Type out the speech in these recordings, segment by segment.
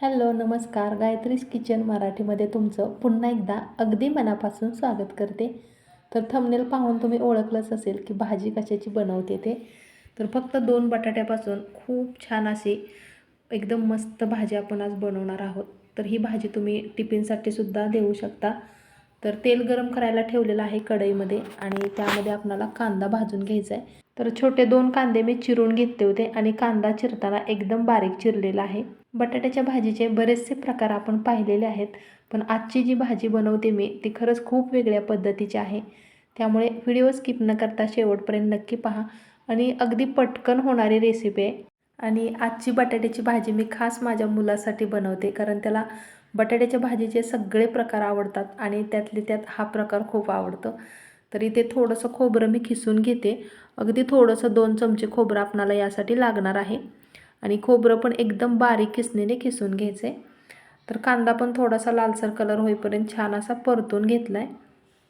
Hello नमस्कार. गायत्रीज kitchen मराठीमध्ये तुमचं पुन्हा एकदा अगदी मनापासून स्वागत करते. तर थंबनेल पाहून तुम्ही ओळखलंच असेल की भाजी कशाची बनवते ते. तर फक्त दोन बटाट्यापासून खूप छान अशी एकदम मस्त भाजी आपण आज बनवणार आहोत. तर ही भाजी तुम्ही टिफिनसाठी सुद्धा देऊ शकता. तर तेल गरम करायला ठेवलेलं आहे कढईमध्ये आणि त्यामध्ये आपणाला कांदा भाजून घ्यायचा आहे. तर छोटे दोन कांदे मी चिरून घेतले होते आणि कांदा चिरताना एकदम बारीक चिरलेला आहे. बटाट्याच्या भाजीचे बरेचसे प्रकार आपण पाहिलेले आहेत पण आजची जी भाजी बनवते मी ती खरंच खूप वेगळ्या पद्धतीची आहे. त्यामुळे व्हिडिओ स्किप न करता शेवटपर्यंत नक्की पहा आणि अगदी पटकन होणारी रेसिपी आहे. आणि आजची बटाट्याची भाजी मी खास माझ्या मुलासाठी बनवते कारण त्याला बटाट्याच्या भाजीचे सगळे प्रकार आवडतात आणि त्यातले त्यात हा प्रकार खूप आवडतो. तर इथे थोडंसं खोबरं मी खिसून घेते. अगदी थोडंसं दोन चमचे खोबरं आपणाला यासाठी लागणार आहे. आणि खोबरं पण एकदम बारीक खिसणीने खिसून घ्यायचं. आहे तर कांदा पण थोडासा लालसर कलर होईपर्यंत छान असा परतून घेतला आहे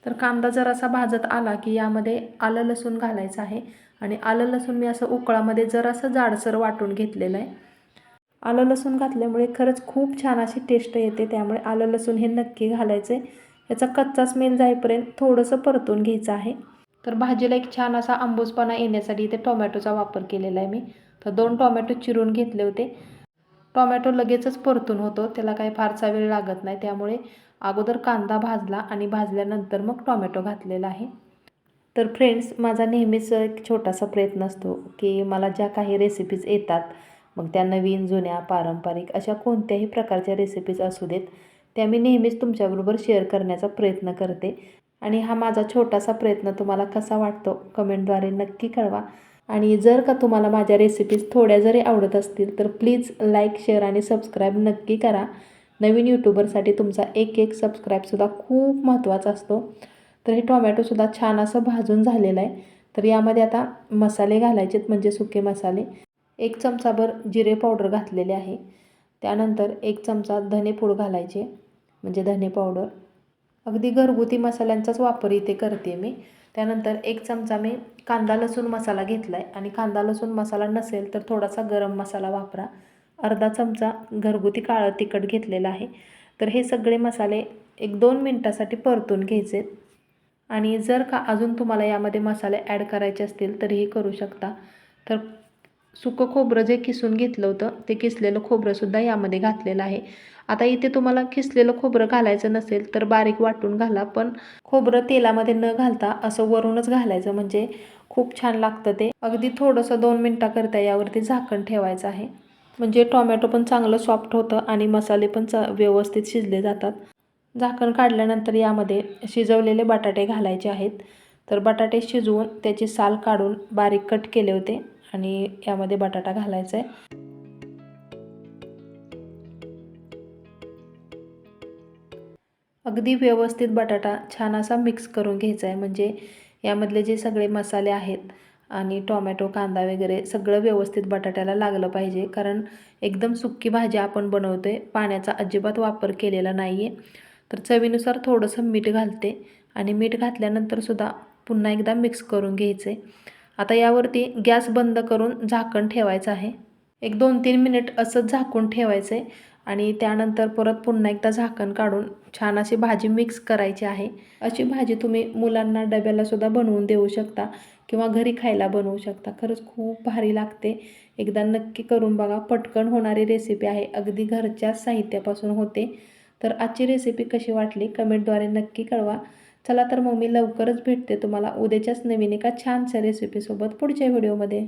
तर कांदा जरासा भाजत आला की यामध्ये आलं लसूण घालायचं आहे. आणि आलं लसूण मी असं उकळामध्ये जरासं जाडसर वाटून घेतलेलं आहे. आलं लसूण घातल्यामुळे खरंच खूप छान अशी टेस्ट येते. त्यामुळे आलं लसूण हे नक्की घालायचं आहे याचा कच्चा स्मेल जाईपर्यंत थोडंसं परतून घ्यायचं आहे. तर भाजीला एक छान असा आंबूसपणा येण्यासाठी इथे टोमॅटोचा वापर केलेला आहे मी. तर दोन टोमॅटो चिरून घेतले होते. टोमॅटो लगेचच परतून होतो. त्याला काही फारसा वेळ लागत नाही. त्यामुळे अगोदर कांदा भाजला आणि भाजल्यानंतर मग टोमॅटो घातलेला आहे. तर फ्रेंड्स माझा नेहमीच एक छोटासा प्रयत्न असतो की मला ज्या काही रेसिपीज येतात मग त्या नवीन जुन्या पारंपरिक अशा कोणत्याही प्रकारच्या रेसिपीज असू देत त्या मी नेहमीच तुमच्याबरोबर शेअर करण्याचा प्रयत्न करते. आणि हा माझा छोटासा प्रयत्न तुम्हाला कसा वाटतो कमेंटद्वारे नक्की कळवा. आणि जर का तुम्हाला माझ्या रेसिपीज थोड्या जरी आवडत असतील तर प्लीज लाईक शेअर आणि सबस्क्राईब नक्की करा. नवीन यूट्यूबरसाठी तुमचा एक एक सबस्क्राईबसुद्धा खूप महत्त्वाचा असतो. तर हे टोमॅटोसुद्धा छान असं भाजून झालेलं आहे. तर यामध्ये आता मसाले घालायचेत म्हणजे सुके मसाले. एक चमचाभर जिरे पावडर घातलेले आहे. त्यानंतर एक चमचा धनेपूड घालायचे. म्हणजे धने पावडर. अगदी घरगुती मसाल्यांचाच वापर इथे करते मी. त्यानंतर एक चमचा मी कांदा लसूण मसाला घेतला आहे आणि कांदा लसूण मसाला नसेल तर थोडासा गरम मसाला वापरा. अर्धा चमचा घरगुती काळं तिखट घेतलेलं आहे. तर हे सगळे मसाले एक दोन मिनटासाठी परतून घ्यायचे. आणि जर का अजून तुम्हाला यामध्ये मसाले ॲड करायचे असतील तरीही करू शकता. तर सुकं खोबरं जे किसून घेतलं होतं ते किसलेलं खोबरंसुद्धा यामध्ये घातलेलं आहे. आता इथे तुम्हाला किसलेलं खोबरं घालायचं नसेल तर बारीक वाटून घाला पण खोबरं तेलामध्ये न घालता असं वरूनच घालायचं म्हणजे खूप छान लागतं ते. अगदी थोडंसं दोन मिनटाकरता यावरती झाकण ठेवायचं आहे. म्हणजे टोमॅटो पण चांगलं सॉफ्ट होतं आणि मसाले पण च व्यवस्थित शिजले जातात. झाकण काढल्यानंतर यामध्ये शिजवलेले बटाटे घालायचे आहेत. तर बटाटे शिजवून त्याची साल काढून बारीक कट केले होते. आणि यामध्ये बटाटा घालायचा आहे अगदी व्यवस्थित बटाटा छान असा मिक्स करून घ्यायचा आहे म्हणजे यामधले जे सगळे मसाले आहेत आणि टोमॅटो कांदा वगैरे सगळं व्यवस्थित बटाट्याला लागलं पाहिजे. कारण एकदम सुक्की भाजी आपण बनवतो आहे पाण्याचा अजिबात वापर केलेला नाही आहे तर चवीनुसार थोडंसं मीठ घालते आणि मीठ घातल्यानंतरसुद्धा पुन्हा एकदा मिक्स करून घ्यायचं आहे आता यावरती गॅस बंद करून झाकण ठेवायचं आहे. एक दोन तीन मिनिट असंच झाकून ठेवायचं आहे आणि त्यानंतर परत पुन्हा एकदा झाकण काढून छान अशी भाजी मिक्स करायची आहे. अशी भाजी तुम्ही मुलांना डब्यालासुद्धा बनवून देऊ शकता किंवा घरी खायला बनवू शकता. खरंच खूप भारी लागते. एकदा नक्की करून बघा. पटकन होणारी रेसिपी आहे. अगदी घरच्याच साहित्यापासून होते. तर आजची रेसिपी कशी वाटली? कमेंटद्वारे नक्की कळवा. चला तर मग मी लवकरच भेटते तुम्हाला उद्याच्याच नवीन एका छानशा रेसिपीसोबत पुढच्या व्हिडिओमध्ये